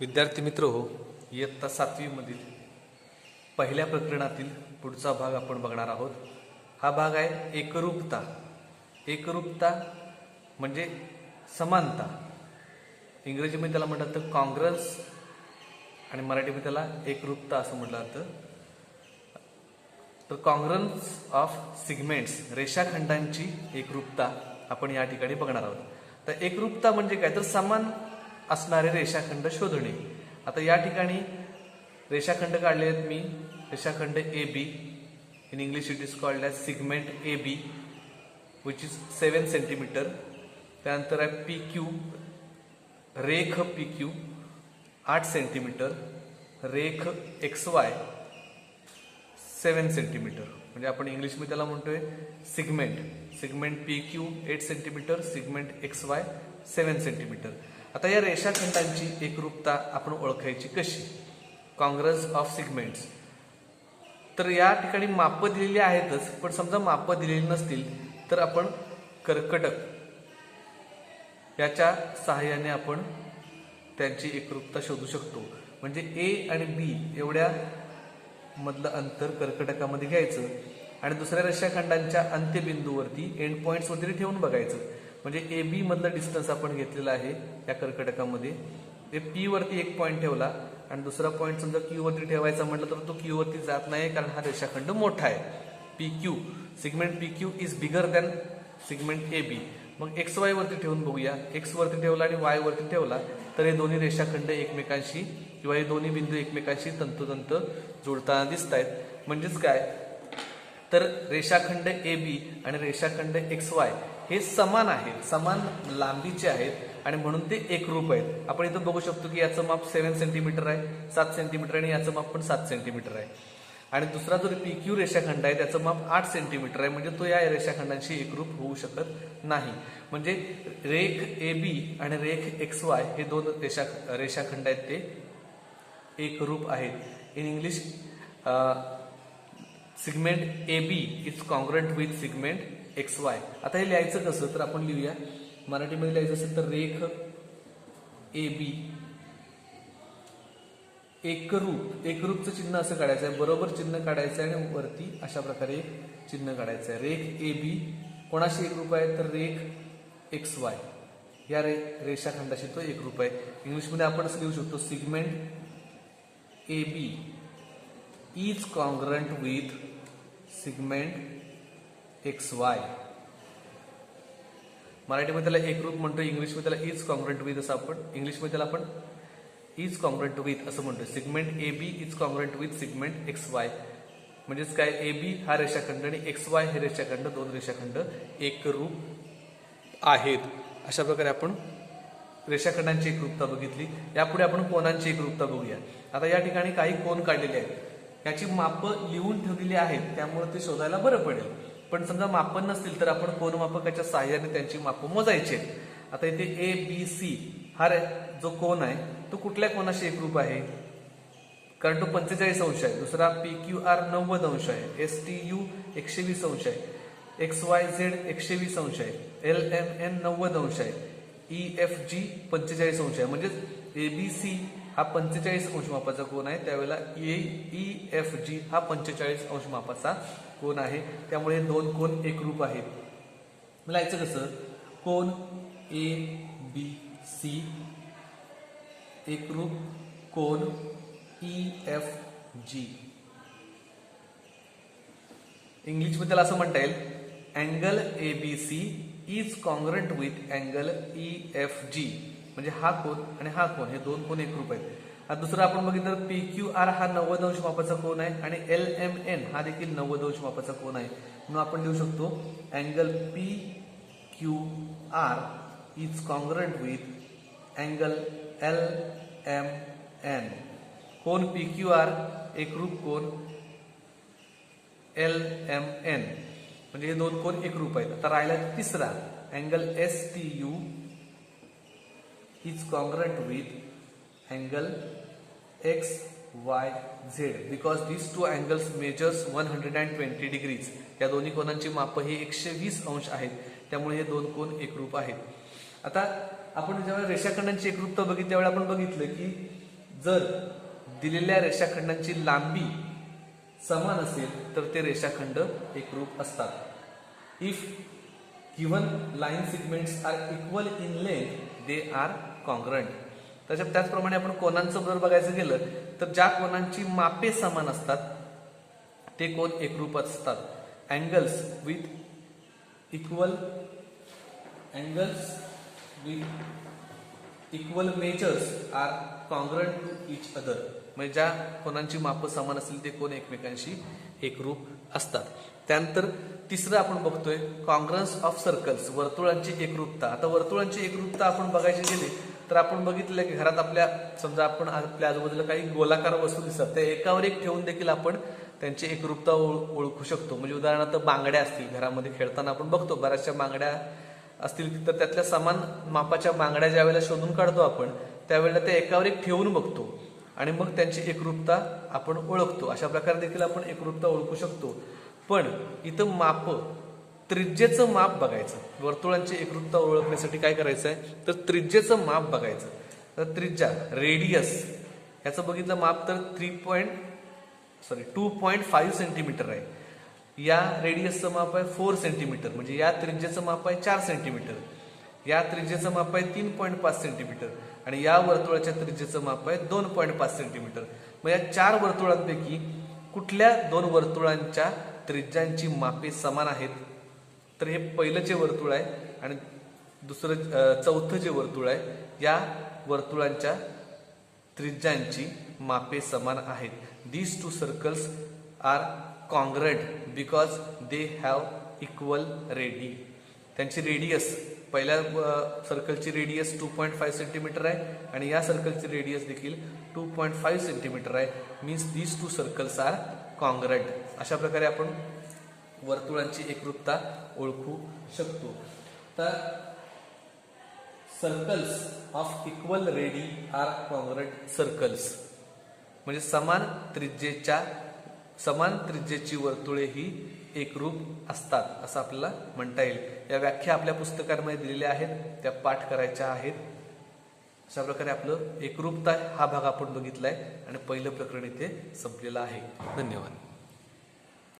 विद्यार्थी मित्र हो इयत्ता सातवीमधील पहिल्या प्रकरणातील पुढचा भाग आपण बघणार आहोत. हा भाग आहे एकरूपता. एकरूपता म्हणजे समानता. इंग्रजीमध्ये त्याला म्हणतात तर काँग्रेस आणि मराठीमध्ये त्याला एकरूपता असं म्हटलं जातं. तर काँग्रन्स ऑफ सिगमेंट्स रेषाखंडांची एकरूपता आपण या ठिकाणी बघणार आहोत. तर एकरूपता म्हणजे काय? तर समान असणारे रेषाखंड शोधणे. आता या ठिकाणी रेषाखंड काढले आहेत मी. रेषाखंड A B. In English it is called as segment A B which is seven centimetre त्यानंतर आहे पी क्यू रेख पी क्यू आठ सेंटीमीटर रेख एक्स वाय सेवन सेंटीमीटर म्हणजे आपण इंग्लिशमध्ये त्याला म्हणतोय segment segment P Q eight centimetre segment X Y seven centimetre आता या रेषाखंडांची एकरूपता आपण ओळखायची कशी? Congress of segments. तर या ठिकाणी मापं दिलेली आहेतच पण समजा मापं दिलेली नसतील तर आपण कर्कटक याच्या सहाय्याने आपण त्यांची एकरूपता शोधू शकतो. म्हणजे ए आणि बी एवढ्या मधलं अंतर कर्कटकामध्ये घ्यायचं आणि दुसऱ्या रेषाखंडांच्या अंत्यबिंदूवरती एंड पॉईंट्सवरती ठेवून बघायचं. म्हणजे ए बी मधलं डिस्टन्स आपण घेतलेला आहे या कर्कटकामध्ये. ते पी वरती एक पॉईंट ठेवला आणि दुसरा पॉईंट समजा क्यू वरती ठेवायचा म्हटलं तर तो क्यू वरती जात नाही कारण हा रेषाखंड मोठा आहे. P Q segment P Q is bigger than segment A B मग एक्स वाय वरती ठेवून बघूया. एक्स वरती ठेवला आणि वाय वरती ठेवला तर हे दोन्ही रेषाखंड एकमेकांशी किंवा हे दोन्ही बिंदू एकमेकांशी तंतोतंत जुळताना दिसत आहेत म्हणजेच काय? तर रेषाखंड ए बी आणि रेषाखंड एक्स वाय हे समान आहेत समान लांबीचे आहेत आणि म्हणून ते एकरूप आहेत. आपण इथं बघू शकतो की याचं माप सेव्हन सेंटीमीटर आहे सात सेंटीमीटर आणि याचं माप पण सात सेंटीमीटर आहे. आणि दुसरा जो पी क्यू रेषाखंड आहे त्याचं माप आठ सेंटीमीटर आहे म्हणजे तो या रेषाखंडांशी एकरूप होऊ शकत नाही. म्हणजे रेख ए बी आणि रेख एक्स वाय हे दोन रेषा रेषाखंड आहेत ते एकरूप आहेत. In English segment A B is congruent with segment X Y. आता हे लिहायचं कसं? तर आपण लिहूया. मराठीमध्ये लिहायचं असेल तर रेख ए बी. एकरूप एकरूपचं चिन्ह असं काढायचं आहे. बरोबर चिन्ह काढायचं आहे आणि वरती अशा प्रकारे एक चिन्ह काढायचं आहे. रेख ए बी. कोणाशी एकरूप आहे? तर रेख एक्स वाय. या रे रेषाखंडाशी तो एकरूप आहे. इंग्लिशमध्ये आपण असं लिहू शकतो segment A B is congruent with segment X Y मराठीमध्ये त्याला एकरूप म्हणतो इंग्लिशमध्ये त्याला इज कॉन्ग्रंट विथ असं आपण इंग्लिशमध्ये त्याला आपण इज कॉन्ग्रंट विथ असं म्हणतो. Segment A B is congruent with segment X Y म्हणजेच काय? ए बी हा रेषाखंड आणि एक्स वाय हे रेषाखंड दोन रेषाखंड एकरूप आहेत. अशा प्रकारे आपण रेषाखंडांची एकरूपता बघितली. यापुढे आपण कोणांची एकरूपता बघूया. आता या ठिकाणी काही कोण काढलेले आहेत. याची मापं लिहून ठेवलेली आहेत त्यामुळे ते शोधायला बरं पडेल. पण समजा मापन नसतील तर आपण कोण मापकाच्या सहाय्याने त्यांची मापं मोजायची आहेत. आता इथे ए बी सी हा जो कोण आहे तो कुठल्या कोणाशी एकरूप आहे? कारण तो पंचेचाळीस अंश आहे. दुसरा पी क्यू आर नव्वद अंश आहे. एस टी यू एकशे वीस अंश आहे. एक्स वाय झेड एकशे वीस अंश आहे. एल एम एन नव्वद अंश आहे. ई एफ जी पंचेचाळीस अंश आहे. म्हणजेच ए बी सी हा पंचेचाळीस अंश मापाचा कोण आहे. त्यावेळेला ए ई एफ जी हा पंचेचाळीस अंश मापाचा कोण आहे. त्यामुळे हे दोन कोण एकरूप आहेत. लिहायचं कसं? कोण ए बी सी एकरूप. कोण ई एफ जी. इंग्लिशमध्ये त्याला असं म्हणता येईल angle A B C is congruent with angle E F G म्हणजे हा कोण आणि हा कोण हे दोन कोण एकरूप आहेत. आता दुसरं आपण बघितलं पी क्यू आर हा नव्वद अंश मापाचा कोण आहे आणि एल एम एन हा देखील नव्वद अंश मापाचा कोण आहे. म्हणून आपण लिहू शकतो angle P Q R is congruent with angle L M N. कोण पी क्यू आर? एकरूप कोण? L M N. म्हणजे हे दोन कोण एकरूप आहेत. आता राहिला तिसरा angle S T U is congruent with angle X Y Z because these two angles measures one hundred and twenty degrees या दोन्ही कोणांची मापं हे एकशे वीस अंश आहेत. त्यामुळे हे दोन कोण एकरूप आहेत. आता आपण जेव्हा रेषाखंडांची एकरूपता बघितली त्यावेळी आपण बघितलं की जर दिलेल्या रेषाखंडांची लांबी समान असेल तर ते रेषाखंड एकरूप असतात. If given line segments are equal in length they are congruent त्याच्या त्याचप्रमाणे आपण कोणांचं जर बघायचं गेलं तर ज्या कोणांची मापे समान असतात ते कोण एकरूप असतात? Angles with equal angles with equal measures are congruent to each other म्हणजे ज्या कोणांची मापं समान असतील ते कोण एकमेकांशी एकरूप असतात. त्यानंतर तिसरं आपण बघतोय कॉन्ग्रन्स ऑफ सर्कल्स वर्तुळांची एकरूपता. आता वर्तुळांची एकरूपता आपण बघायची गेली तर आपण बघितलं की घरात आपल्या समजा आपण आपल्या आजूबाजूला काही गोलाकार वस्तू दिसतात त्या एकावर एक ठेवून देखील आपण त्यांची एकरूपता ओळखू शकतो. म्हणजे उदाहरणार्थ बांगड्या असतील घरामध्ये खेळताना आपण बघतो बऱ्याचशा बांगड्या असतील तर त्यातल्या समान मापाच्या बांगड्या ज्या वेळेला शोधून काढतो आपण त्यावेळेला त्या एकावर एक ठेवून बघतो आणि मग त्यांची एकरूपता आपण ओळखतो. अशा प्रकारे देखील आपण एकरूपता ओळखू शकतो. पण इथं माप त्रिज्येचं माप बघायचं. वर्तुळांची एकरूपता ओळखण्यासाठी काय करायचं आहे तर त्रिज्येचं माप बघायचं. तर त्रिज्या रेडियस याचं बघितलं माप तर three point sorry two point five centimetre आहे. या रेडियसचं माप आहे फोर सेंटीमीटर म्हणजे या त्रिज्येचं माप आहे चार सेंटीमीटर या त्रिज्येचं माप आहे तीन पॉईंट पाच सेंटीमीटर आणि या वर्तुळाच्या त्रिज्येचं माप आहे दोन पॉईंट पाच सेंटीमीटर मग या चार वर्तुळांपैकी कुठल्या दोन वर्तुळांच्या त्रिज्यांची मापे समान आहेत? तर हे पहिलं जे वर्तुळ आहे आणि दुसरं चौथं जे वर्तुळ आहे या वर्तुळांच्या त्रिज्यांची मापे समान आहेत. These two circles are congruent because they have equal radii त्यांची रेडियस पहिल्या सर्कलची radius two point five centimetre आहे आणि या सर्कलची रेडियस देखील टू पॉईंट फाईव्ह सेंटीमीटर आहे. Means these two circles are congruent अशा प्रकारे आपण वर्तुळांची एकरूपता ओळखू शकतो. तर circles of equal radii are congruent circles म्हणजे समान त्रिज्येच्या समान त्रिज्येची वर्तुळे ही एकरूप असतात असं आपल्याला म्हणता येईल. या व्याख्या आपल्या पुस्तकांमध्ये दिलेल्या आहेत त्या पाठ करायच्या आहेत. अशा प्रकारे आपलं एकरूपता हा भाग आपण बघितलाय आणि पहिलं प्रकरण इथे संपलेलं आहे. धन्यवाद.